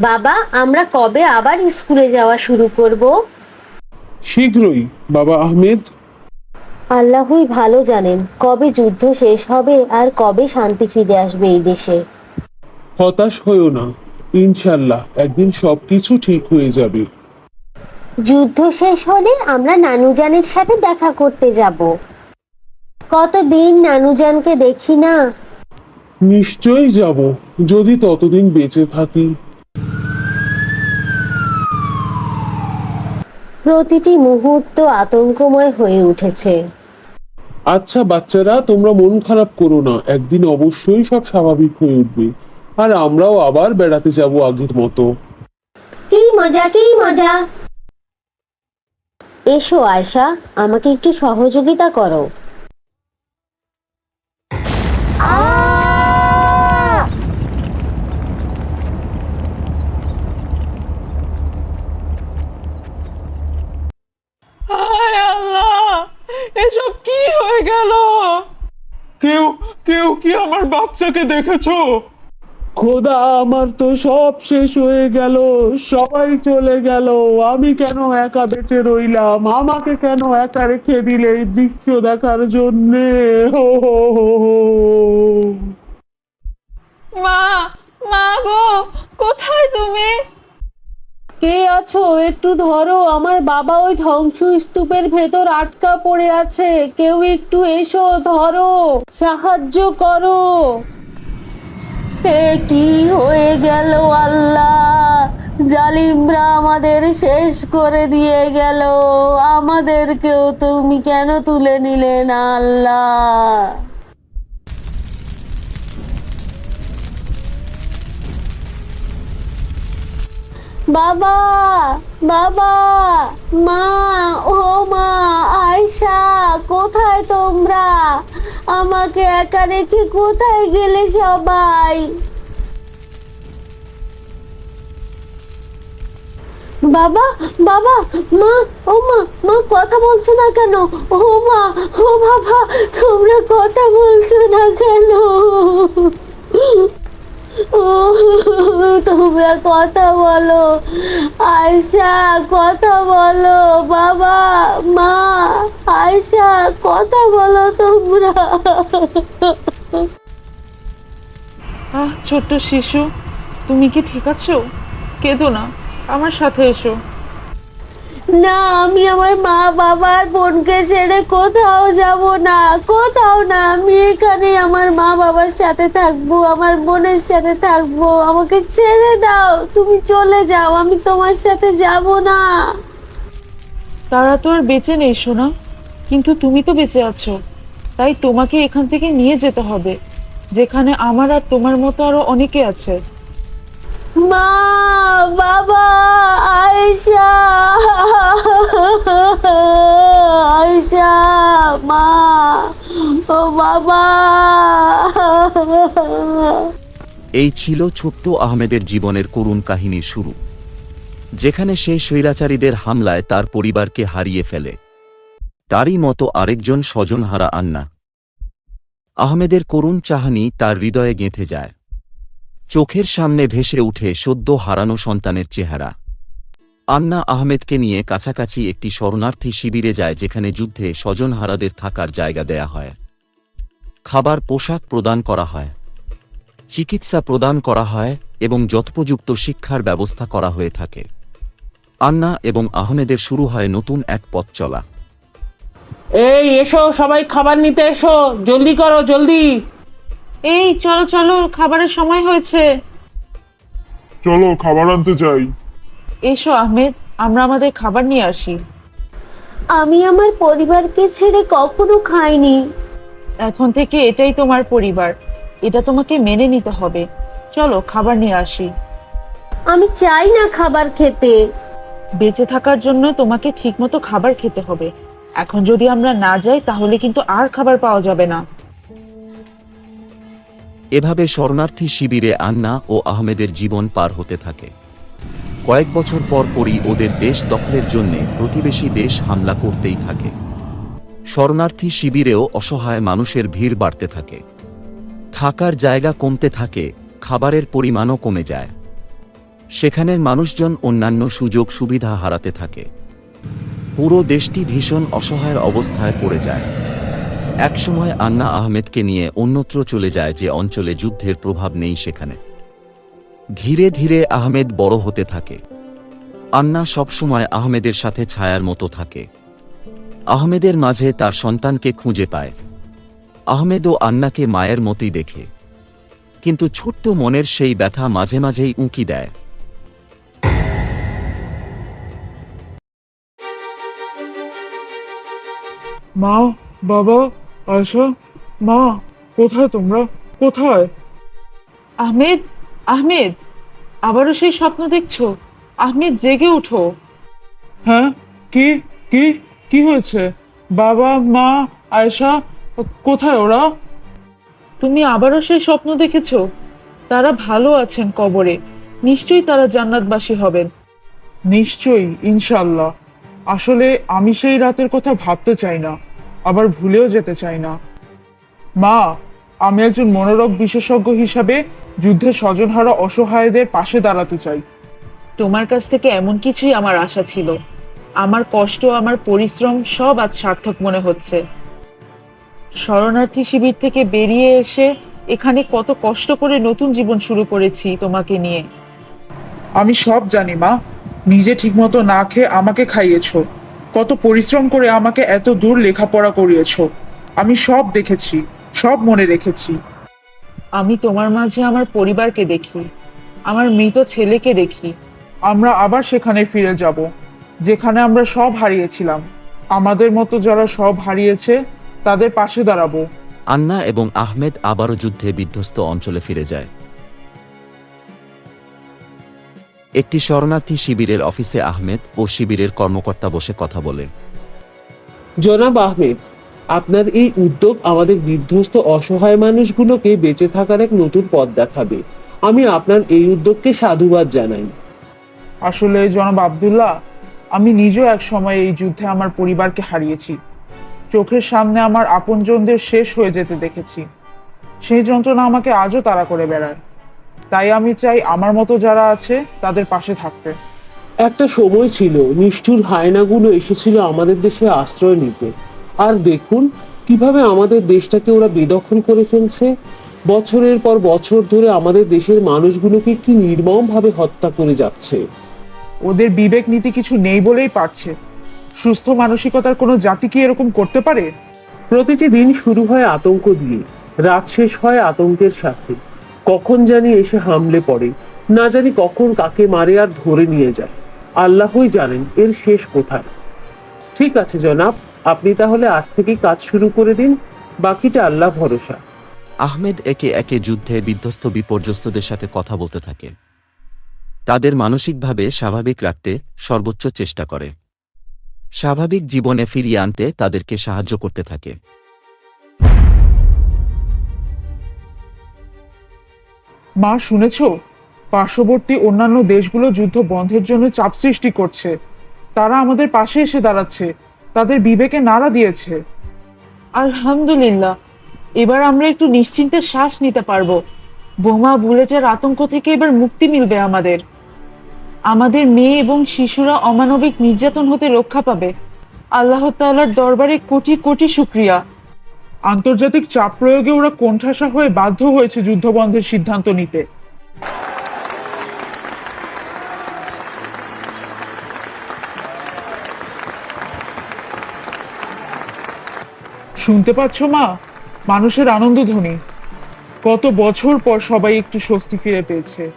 বাবা আমরা কবে আবার স্কুলে যাওয়া শুরু করব? শীঘ্রই বাবা আহমেদ। আল্লাহই ভালো জানেন কবে যুদ্ধ শেষ হবে আর কবে শান্তি ফিরে আসবে এই দেশে। হতাশ হয়েও না ইনশাল্লাহ একদিন সবকিছু ঠিক হয়ে যাবে। যুদ্ধ শেষ হলে আমরা নানুজানের সাথে দেখা করতে যাব। কতদিন নানুজানকে দেখি না? নিশ্চয়ই যাব যদি ততদিন বেঁচে থাকি। প্রতিটি মুহূর্ত আতঙ্কময় হয়ে উঠেছে। আচ্ছা বাচ্চারা তোমরা মন খারাপ করো না। একদিন অবশ্যই সব স্বাভাবিক হয়ে উঠবে। আর আমরাও আবার বেড়াতে যাব আগের মতো। কি মজা কি মজা! এসো আয়শা আমাকে একটু সহযোগিতা করো হায় আল্লাহ এসব কি হয়ে গেল কেউ কেউ কি আমার বাচ্চাকে দেখেছ? খোদা আমার তো সব শেষ হয়ে গেল সবাই চলে গেল আমি কেন একা বেঁচে রইলাম? আমাকে কেন একা রেখে দিলে এই দৃশ্য দেখার জন্যে? হো হো হো হো। মা মা গো কোথায় তুমি? কে আছো? একটু ধরো, আমার বাবা ওই ধ্বংস স্তূপের ভেতর আটকা পড়ে আছে। কেউ একটু এসো, ধরো। সাহায্য করো। এ কি হয়ে গেল আল্লাহ? জালিমরা আমাদের শেষ করে দিয়ে গেল। আমাদেরকেও তুমি কেন তুলে নিলে না আল্লাহ? বাবা বাবা, মা, ও মা, আয়শা, কোথায় তোমরা? আমাকে একা রেখে কোথায় গেলে সবাই? বাবা বাবা, মা, ও মা মা কথা বলছো না কেন? ও মা, ও বাবা, তোমরা কথা বলছো না কেন? ও তোমরা কথা বলো। আয়সা কথা বলো। বাবা, মা আয়সা কথা বলো তোমরা। আহ, ছোট্ট শিশু, তুমি কি ঠিক আছো? কেঁদো না। আমার সাথে এসো। না, আমি আমার মা বাবার বোনকে ছেড়ে কোথাও যাব না, কোথাও না। আমি এখানে আমার মা বাবার সাথে থাকব, আমার বোনের সাথে থাকব। আমাকে ছেড়ে দাও, তুমি চলে যাও, আমি তোমার সাথে যাব না। তারা তো আর বেঁচে নেই, সোনা। কিন্তু তুমি তো বেঁচে আছো। তাই তোমাকে এখান থেকে নিয়ে যেতে হবে, যেখানে আমার আর তোমার মতো আরও অনেকে আছে। মা, বাবা, আয়শা। আয়শা, মা, ও বাবা। এই ছিল ছোট্ট আহমেদের জীবনের করুণ কাহিনীর শুরু, যেখানে সে স্বৈরাচারীদের হামলায় তার পরিবারকে হারিয়ে ফেলে। তারই মতো আরেকজন স্বজনহারা আন্না। আহমেদের করুণ চাহানি তার হৃদয়ে গেঁথে যায়। চোখের সামনে ভেসে উঠে সদ্য হারানো সন্তানের চেহারা। আন্না আহমেদকে নিয়ে কাছাকাছি একটি শরণার্থী শিবিরে যায় যেখানে যুদ্ধে স্বজনহারাদের থাকার জায়গা দেয়া হয়। খাবার পোশাক প্রদান করা হয়। চিকিৎসা প্রদান করা হয় এবং যথোপযুক্ত শিক্ষার ব্যবস্থা করা হয়ে থাকে। আন্না এবং আহমেদের শুরু হয় নতুন এক পথ চলা। এই, এসো সবাই খাবার নিতে এসো। জলদি করো, জলদি। এই চলো চলো খাবারের সময় হয়েছে। চলো খাবার আনতে যাই। এসো আহমেদ আমরা আমাদের খাবার নিয়ে আসি। আমি আমার পরিবারকে ছেড়ে কখনো খাইনি। এখন থেকে এটাই তোমার পরিবার। এটা তোমাকে মেনে নিতে হবে। চলো খাবার নিয়ে আসি। আমি চাই না খাবার খেতে। বেঁচে থাকার জন্য তোমাকে ঠিকমতো খাবার খেতে হবে। এখন যদি আমরা না যাই তাহলে কিন্তু আর খাবার পাওয়া যাবে না। এভাবে শরণার্থী শিবিরে আন্না ও আহমেদের জীবন পার হতে থাকে। কয়েক বছর পর পরই ওদের দেশ দখলের জন্যে প্রতিবেশী দেশ হামলা করতেই থাকে। শরণার্থী শিবিরেও অসহায় মানুষের ভিড় বাড়তে থাকে। থাকার জায়গা কমতে থাকে, খাবারের পরিমাণও কমে যায়। সেখানের মানুষজন অন্যান্য সুযোগ সুবিধা হারাতে থাকে। পুরো দেশটি ভীষণ অসহায়ের অবস্থায় পড়ে যায়। একসময় আন্না আহমেদকে নিয়ে অন্যত্র চলে যায় যে অঞ্চলে যুদ্ধের প্রভাব নেই সেখানে। ধীরে ধীরে আহমেদ বড় হতে থাকে। আন্না সবসময় আহমেদের সাথে ছায়ার মতো থাকে। আহমেদের মাঝে তার সন্তানকে খুঁজে পায়। আহমেদও আন্নাকে মায়ের মতোই দেখে। কিন্তু ছোট্ট মনের সেই ব্যথা মাঝে মাঝেই উঁকি দেয়। মা, বাবা আয়সা মা কোথায় তোমরা? কোথায়? আহমেদ আহমেদ আবারও সেই স্বপ্ন দেখছ? আহমেদ জেগে উঠো। হ্যাঁ কি কি কি হয়েছে? বাবা মা আয়সা কোথায় ওরা? তুমি আবারও সেই স্বপ্ন দেখেছ? তারা ভালো আছেন কবরে। নিশ্চয়ই তারা জান্নাতবাসী হবেন। নিশ্চয়ই ইনশাল্লাহ আসলে আমি সেই রাতের কথা ভাবতে চাই না। আবার ভুলেও যেতে চাই না। মা আমি একজন মনোরোগ বিশেষজ্ঞ হিসাবে যুদ্ধে স্বজনহারা অসহায়দের পাশে দাঁড়াতে চাই। তোমার কাছ থেকে এমন কিছুই আমার আশা ছিল। আমার কষ্ট আমার পরিশ্রম সব আজ সার্থক মনে হচ্ছে। শরণার্থী শিবির থেকে বেরিয়ে এসে এখানে কত কষ্ট করে নতুন জীবন শুরু করেছি তোমাকে নিয়ে। আমি সব জানি মা। নিজে ঠিকমতো না খেয়ে আমাকে খাইয়েছো। কত পরিশ্রম করে আমাকে এত দূর লেখাপড়া করিয়েছো। আমি সব দেখেছি সব মনে রেখেছি। আমি তোমার মাঝে আমার পরিবারকে দেখি আমার মৃত ছেলেকে দেখি। আমরা আবার সেখানে ফিরে যাব যেখানে আমরা সব হারিয়েছিলাম। আমাদের মতো যারা সব হারিয়েছে তাদের পাশে দাঁড়াবো। আন্না এবং আহমেদ আবারও যুদ্ধে বিধ্বস্ত অঞ্চলে ফিরে যায়। একটি শরণার্থী শিবিরের অফিসে আহমেদ ও শিবিরের কর্মকর্তা বসে কথা বলে জনাব আহমেদ আপনার এই উদ্যোগ আমাদের বিধ্বস্ত অসহায় মানুষগুলোকে বেঁচে থাকার এক নতুন পথ দেখাবে। আমি আপনার এই উদ্যোগকে সাধুবাদ জানাই। আসলে জনাব আবদুল্লাহ আমি নিজেও এক সময় এই যুদ্ধে আমার পরিবারকে হারিয়েছি। চোখের সামনে আমার আপনজনদের শেষ হয়ে যেতে দেখেছি। সেই যন্ত্রণা আমাকে আজও তাড়া করে বেড়ায়। তাই আমি চাই আমার মতো যারা আছে তাদের পাশে থাকতে। একটা সময় ছিল নিষ্ঠুর হায়নাগুলো এসেছিল আমাদের দেশে আশ্রয় নিতে। আর দেখুন কীভাবে আমাদের দেশটাকে ওরা বেদখল করে ফেলছে। বছরের পর বছর ধরে আমাদের দেশের মানুষগুলোকে কি নির্মমভাবে হত্যা করে যাচ্ছে। ওদের বিবেক নীতি কিছু নেই বলেই পারছে। সুস্থ মানসিকতার কোনো জাতি কি এরকম করতে পারে? প্রতিটি দিন শুরু হয় আতঙ্ক দিয়ে রাত শেষ হয় আতঙ্কের সাথে। কখন জানি এসে হামলে পড়ে। না জানি কখন কাকে মারে আর ধরে নিয়ে যায়। আল্লাহই জানেন এর শেষ কোথায়। ঠিক আছে, জনাব। আপনি তাহলে আজ থেকেই কাজ শুরু করে দিন। বাকিটা আল্লাহ ভরসা। আহমেদ একে একে যুদ্ধে বিধ্বস্ত, বিপর্যস্তদের সাথে কথা বলতে থাকে। তাদের মানসিকভাবে স্বাভাবিক রাখতে সর্বোচ্চ চেষ্টা করে। স্বাভাবিক জীবনে ফিরিয়ে আনতে তাদেরকে সাহায্য করতে থাকে। মা, শুনেছ? পার্শ্ববর্তী অন্যান্য দেশগুলো যুদ্ধ বন্ধের জন্য চাপ সৃষ্টি করছে। তারা আমাদের পাশে এসে দাঁড়াচ্ছে। তাদের বিবেকে নাড়া দিয়েছে। আলহামদুলিল্লাহ। এবার আমরা একটু নিশ্চিন্তে শ্বাস নিতে পারব। বোমা, বুলেটের আতঙ্ক থেকে এবার মুক্তি মিলবে আমাদের। আমাদের মেয়ে এবং শিশুরা অমানবিক নির্যাতন হতে রক্ষা পাবে। আল্লাহ তাআলার দরবারে কোটি কোটি শুক্রিয়া। আন্তর্জাতিক চাপ প্রয়োগে ওরা কোণঠাসা হয়ে বাধ্য হয়েছে যুদ্ধবন্ধের সিদ্ধান্ত নিতে। শুনতে পাচ্ছ মা? মানুষের আনন্দধ্বনি। কত বছর পর সবাই একটু স্বস্তি ফিরে পেয়েছে।